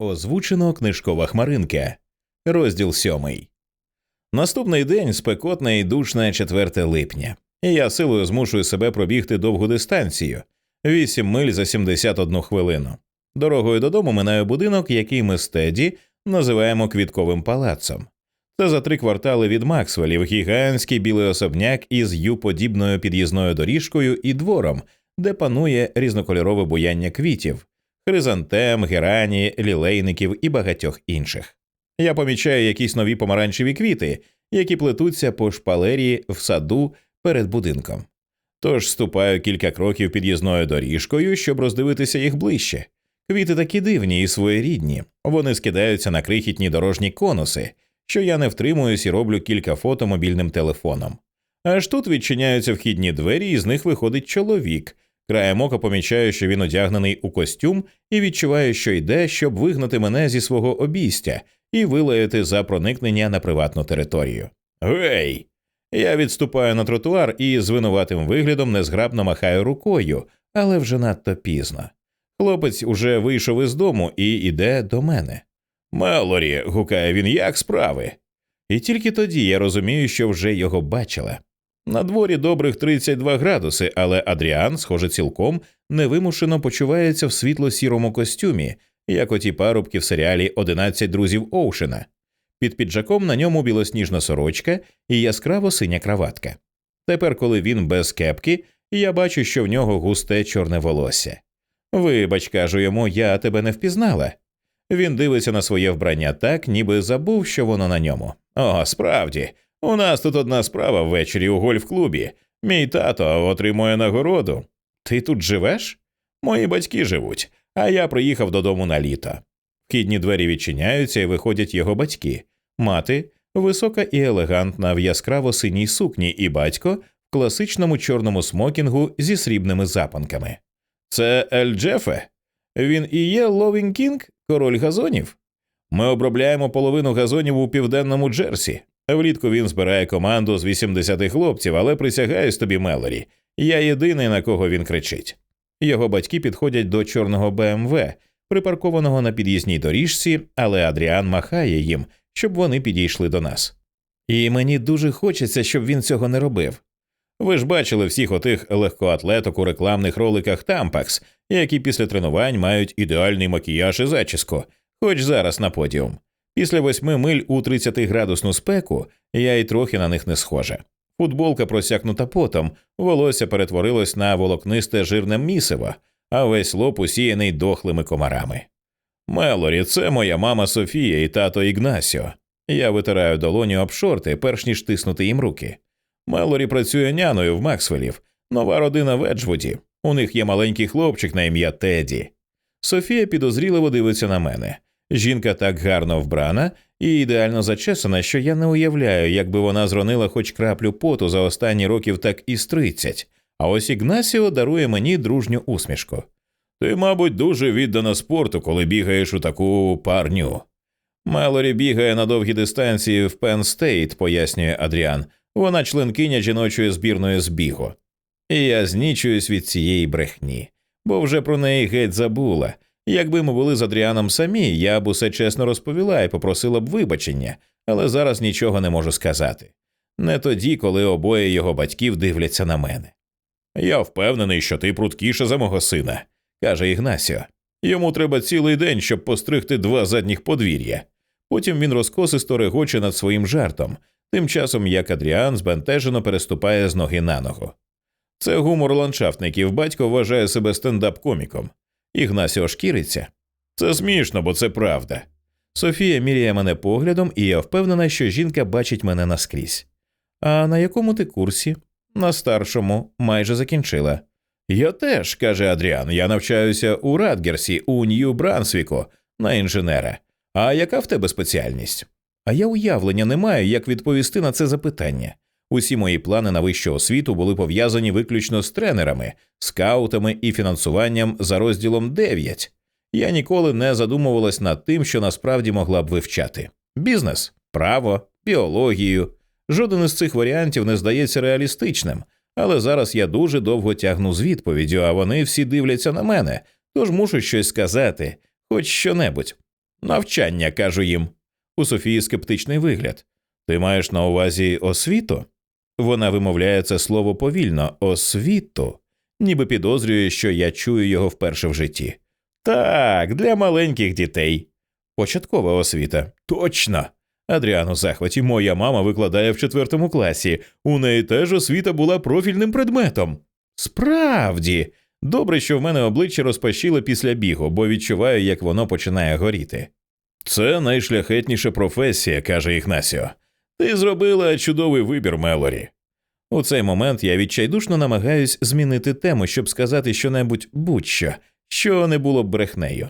Озвучено книжкова хмаринка. Розділ сьомий. Наступний день спекотне і душне 4 липня. І я силою змушую себе пробігти довгу дистанцію 8 миль за 71 хвилину. Дорогою додому минаю будинок, який ми з Теді називаємо квітковим палацом. Це за три квартали від Максвелів гігантський білий особняк із ю-подібною під'їзною доріжкою і двором, де панує різнокольорове буяння квітів, хризантем, герані, лілейників і багатьох інших. Я помічаю якісь нові помаранчеві квіти, які плетуться по шпалері в саду перед будинком. Тож ступаю кілька кроків під'їзною доріжкою, щоб роздивитися їх ближче. Квіти такі дивні і своєрідні, вони скидаються на крихітні дорожні конуси, що я не втримуюсь і роблю кілька фото мобільним телефоном. Аж тут відчиняються вхідні двері, і з них виходить чоловік. Краєм ока помічаю, що він одягнений у костюм, і відчуваю, що йде, щоб вигнати мене зі свого обійстя і вилаяти за проникнення на приватну територію. Гей! Я відступаю на тротуар і з винуватим виглядом незграбно махаю рукою, але вже надто пізно. Хлопець уже вийшов із дому і йде до мене. Мелорі, гукає він, як справи? І тільки тоді я розумію, що вже його бачила. На дворі добрих 32 градуси, але Адріан, схоже, цілком невимушено почувається в світло-сірому костюмі, як оті парубки в серіалі «11 друзів Оушена. Під піджаком на ньому білосніжна сорочка і яскраво синя краватка. Тепер, коли він без кепки, я бачу, що в нього густе чорне волосся. Вибач, кажу йому, я тебе не впізнала. Він дивиться на своє вбрання так, ніби забув, що воно на ньому. О, справді, у нас тут одна справа ввечері у гольф-клубі. Мій тато отримує нагороду. Ти тут живеш? Мої батьки живуть, а я приїхав додому на літо. Вхідні двері відчиняються і виходять його батьки, мати, висока і елегантна в яскраво синій сукні, і батько в класичному чорному смокінгу зі срібними запанками. Це Ель Джефе? Він і є Ловінг Кінг, король газонів. Ми обробляємо половину газонів у південному Джерсі. Влітку він збирає команду з 80 хлопців, але присягаюсь тобі, Мелорі, я єдиний, на кого він кричить. Його батьки підходять до чорного БМВ, припаркованого на під'їзній доріжці, але Адріан махає їм, щоб вони підійшли до нас. І мені дуже хочеться, щоб він цього не робив. Ви ж бачили всіх отих легкоатлеток у рекламних роликах Тампакс, які після тренувань мають ідеальний макіяж і зачіску, хоч зараз на подіум. Після восьми миль у 30-градусну спеку я й трохи на них не схожа. Футболка просякнута потом, волосся перетворилось на волокнисте жирне місиво, а весь лоб усіяний дохлими комарами. Мелорі, це моя мама Софія і тато Ігнасіо. Я витираю долоню об шорти, перш ніж тиснути їм руки. Мелорі працює няною в Максвелів, нова родина в Еджвуді. У них є маленький хлопчик на ім'я Теді. Софія підозріливо дивиться на мене. Жінка так гарно вбрана і ідеально зачесана, що я не уявляю, як би вона зронила хоч краплю поту за останні років так із тридцять. А ось Ігнасіо дарує мені дружню усмішку. Ти, мабуть, дуже віддана спорту, коли бігаєш у таку парню. Мелорі бігає на довгі дистанції в Пенн Стейт, пояснює Адріан. Вона членкиня жіночої збірної збігу. І я знічуюсь від цієї брехні, бо вже про неї геть забула. Якби ми були з Адріаном самі, я б усе чесно розповіла і попросила б вибачення, але зараз нічого не можу сказати. Не тоді, коли обоє його батьків дивляться на мене. Я впевнений, що ти пруткіша за мого сина, каже Ігнасіо. Йому треба цілий день, щоб постригти два задніх подвір'я. Потім він розкосисто регоче над своїм жартом, тим часом як Адріан збентежено переступає з ноги на ногу. Це гумор ландшафтників, батько вважає себе стендап-коміком. Ігнасіо шкіриться. Це смішно, бо це правда. Софія міряє мене поглядом, і я впевнена, що жінка бачить мене наскрізь. А на якому ти курсі? На старшому, майже закінчила. Я теж, каже Адріан, я навчаюся у Радгерсі, у Нью Брансвіку, на інженера. А яка в тебе спеціальність? А я уявлення не маю, як відповісти на це запитання. Усі мої плани на вищу освіту були пов'язані виключно з тренерами, скаутами і фінансуванням за розділом 9. Я ніколи не задумувалась над тим, що насправді могла б вивчати бізнес, право, біологію. Жоден із цих варіантів не здається реалістичним, але зараз я дуже довго тягну з відповіддю, а вони всі дивляться на мене, тож мушу щось сказати, хоч що небудь. Навчання, кажу їм. У Софії скептичний вигляд. Ти маєш на увазі освіту? Вона вимовляє це слово повільно освіту, ніби підозрює, що я чую його вперше в житті. Так, для маленьких дітей. Початкова освіта. Точно. Адріан у захваті, моя мама викладає в четвертому класі. У неї теж освіта була профільним предметом. Справді, добре, що в мене обличчя розпашіло після бігу, бо відчуваю, як воно починає горіти. Це найшляхетніша професія, каже Ігнасіо. Ти зробила чудовий вибір, Мелорі. У цей момент я відчайдушно намагаюсь змінити тему, щоб сказати щонебудь будь-що, що не було б брехнею.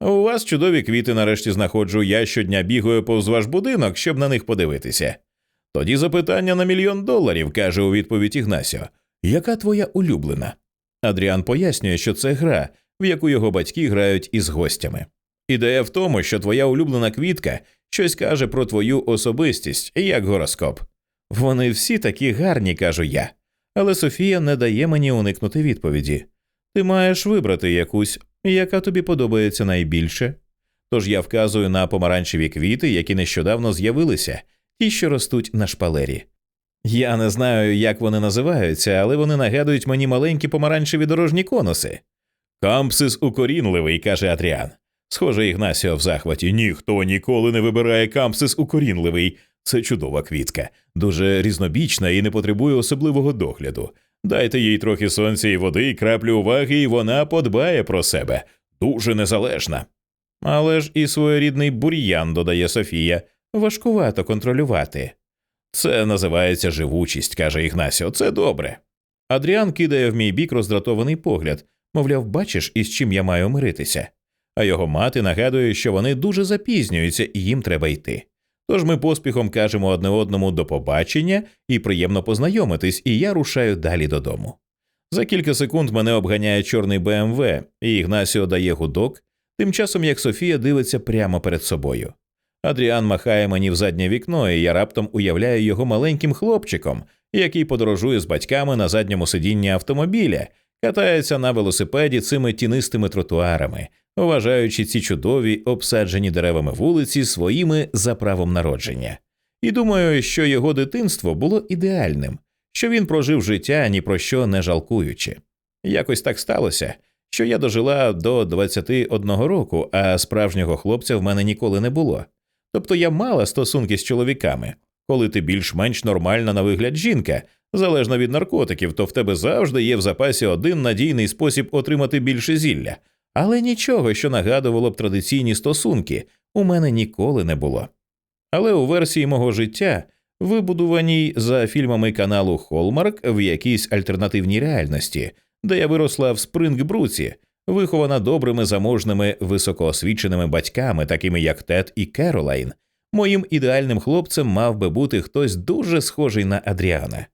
У вас чудові квіти нарешті знаходжу, я щодня бігаю повз ваш будинок, щоб на них подивитися. Тоді запитання на мільйон доларів, каже у відповідь Ігнасіо. Яка твоя улюблена? Адріан пояснює, що це гра, в яку його батьки грають із гостями. Ідея в тому, що твоя улюблена квітка щось каже про твою особистість, як гороскоп. Вони всі такі гарні, кажу я. Але Софія не дає мені уникнути відповіді. Ти маєш вибрати якусь, яка тобі подобається найбільше. Тож я вказую на помаранчеві квіти, які нещодавно з'явилися, ті, що ростуть на шпалері. Я не знаю, як вони називаються, але вони нагадують мені маленькі помаранчеві дорожні конуси. Кампсис укорінливий, каже Адріан. Схоже, Ігнасіо в захваті. Ніхто ніколи не вибирає кампсис укорінливий. Це чудова квітка, дуже різнобічна і не потребує особливого догляду. Дайте їй трохи сонця і води, і краплю уваги, і вона подбає про себе, дуже незалежна. Але ж і своєрідний бур'ян, додає Софія, важкувато контролювати. Це називається живучість, каже Ігнасіо, це добре. Адріан кидає в мій бік роздратований погляд, мовляв, бачиш, із чим я маю миритися. А його мати нагадує, що вони дуже запізнюються і їм треба йти. Тож ми поспіхом кажемо одне одному до побачення і приємно познайомитись, і я рушаю далі додому. За кілька секунд мене обганяє чорний БМВ, і Ігнасіо дає гудок, тим часом як Софія дивиться прямо перед собою. Адріан махає мені в заднє вікно, і я раптом уявляю його маленьким хлопчиком, який подорожує з батьками на задньому сидінні автомобіля, катається на велосипеді цими тінистими тротуарами, вважаючи ці чудові обсаджені деревами вулиці своїми за правом народження. І думаю, що його дитинство було ідеальним, що він прожив життя ні про що не жалкуючи. Якось так сталося, що я дожила до 21 року, а справжнього хлопця в мене ніколи не було. Тобто я мала стосунки з чоловіками. Коли ти більш-менш нормальна на вигляд жінка, залежно від наркотиків, то в тебе завжди є в запасі один надійний спосіб отримати більше зілля, але нічого, що нагадувало б традиційні стосунки, у мене ніколи не було. Але у версії мого життя, вибудуваній за фільмами каналу Холмарк в якійсь альтернативній реальності, де я виросла в Спрингбруці, вихована добрими заможними високоосвіченими батьками, такими як Тед і Керолайн, моїм ідеальним хлопцем мав би бути хтось дуже схожий на Адріана.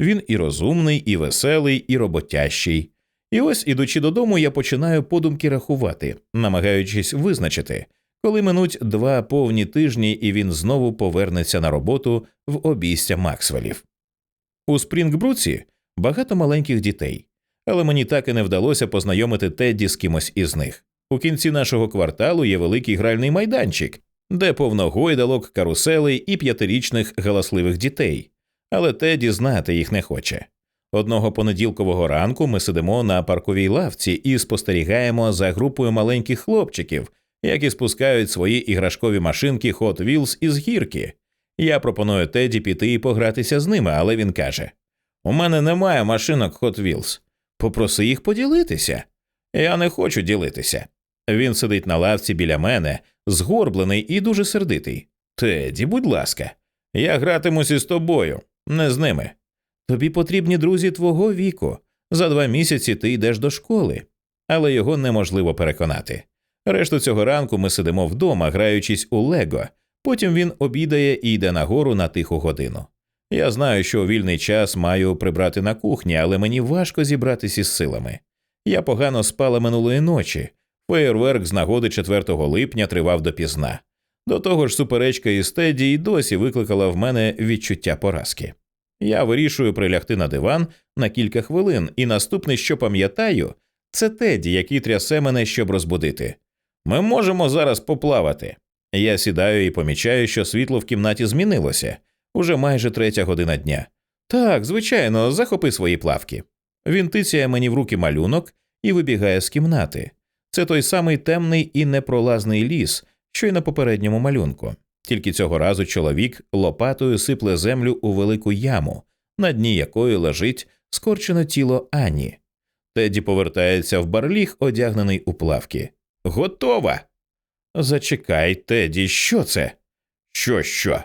Він і розумний, і веселий, і роботящий. І ось, ідучи додому, я починаю подумки рахувати, намагаючись визначити, коли минуть два повні тижні, і він знову повернеться на роботу в обійстя Максвелів. У Спрінгбруці багато маленьких дітей, але мені так і не вдалося познайомити Тедді з кимось із них. У кінці нашого кварталу є великий гральний майданчик, де повно гойдалок, каруселей і п'ятирічних галасливих дітей, але Тедді знати їх не хоче. Одного понеділкового ранку ми сидимо на парковій лавці і спостерігаємо за групою маленьких хлопчиків, які спускають свої іграшкові машинки Hot Wheels із гірки. Я пропоную Теді піти і погратися з ними, але він каже: У мене немає машинок Hot Wheels. Попроси їх поділитися. Я не хочу ділитися. Він сидить на лавці біля мене, згорблений і дуже сердитий. Теді, будь ласка, я гратимусь із тобою, не з ними. Тобі потрібні друзі твого віку. За два місяці ти йдеш до школи, але його неможливо переконати. Решту цього ранку ми сидимо вдома, граючись у Лего. Потім він обідає і йде нагору на тиху годину. Я знаю, що у вільний час маю прибрати на кухні, але мені важко зібратися із силами. Я погано спала минулої ночі. Феєрверк з нагоди 4 липня тривав допізна. До того ж, суперечка із Теді й досі викликала в мене відчуття поразки. Я вирішую прилягти на диван на кілька хвилин, і наступне, що пам'ятаю, це Теді, який трясе мене, щоб розбудити. Ми можемо зараз поплавати. Я сідаю і помічаю, що світло в кімнаті змінилося уже майже третя година дня. Так, звичайно, захопи свої плавки. Він тицяє мені в руки малюнок і вибігає з кімнати. Це той самий темний і непролазний ліс, що й на попередньому малюнку. Тільки цього разу чоловік лопатою сипле землю у велику яму, на дні якої лежить скорчене тіло Ані. Теді повертається в барліг, одягнений у плавки. Готова. Зачекай, Теді, що це? Що, що?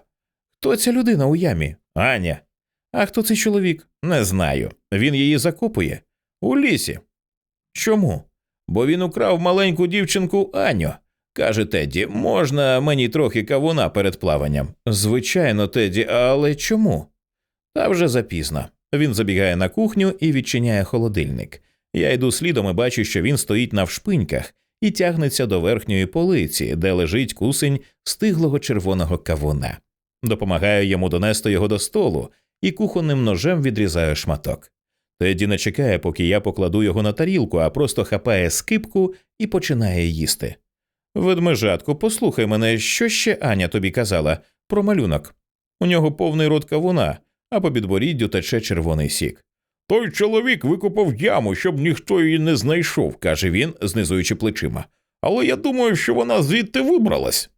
Хто ця людина у ямі? Аня. А хто цей чоловік? Не знаю. Він її закопує у лісі. Чому? Бо він украв маленьку дівчинку Аню. Каже Тедді, можна мені трохи кавуна перед плаванням. Звичайно, Тедді, але чому? Та вже запізно. Він забігає на кухню і відчиняє холодильник. Я йду слідом і бачу, що він стоїть навшпиньках і тягнеться до верхньої полиці, де лежить кусень стиглого червоного кавуна. Допомагаю йому донести його до столу і кухонним ножем відрізаю шматок. Теді не чекає, поки я покладу його на тарілку, а просто хапає скипку і починає їсти. Ведмежатку, послухай мене, що ще Аня тобі казала про малюнок. У нього повний рот кавуна, а по підборіддю тече червоний сік. Той чоловік викопав яму, щоб ніхто її не знайшов, каже він, знизуючи плечима. Але я думаю, що вона звідти вибралась.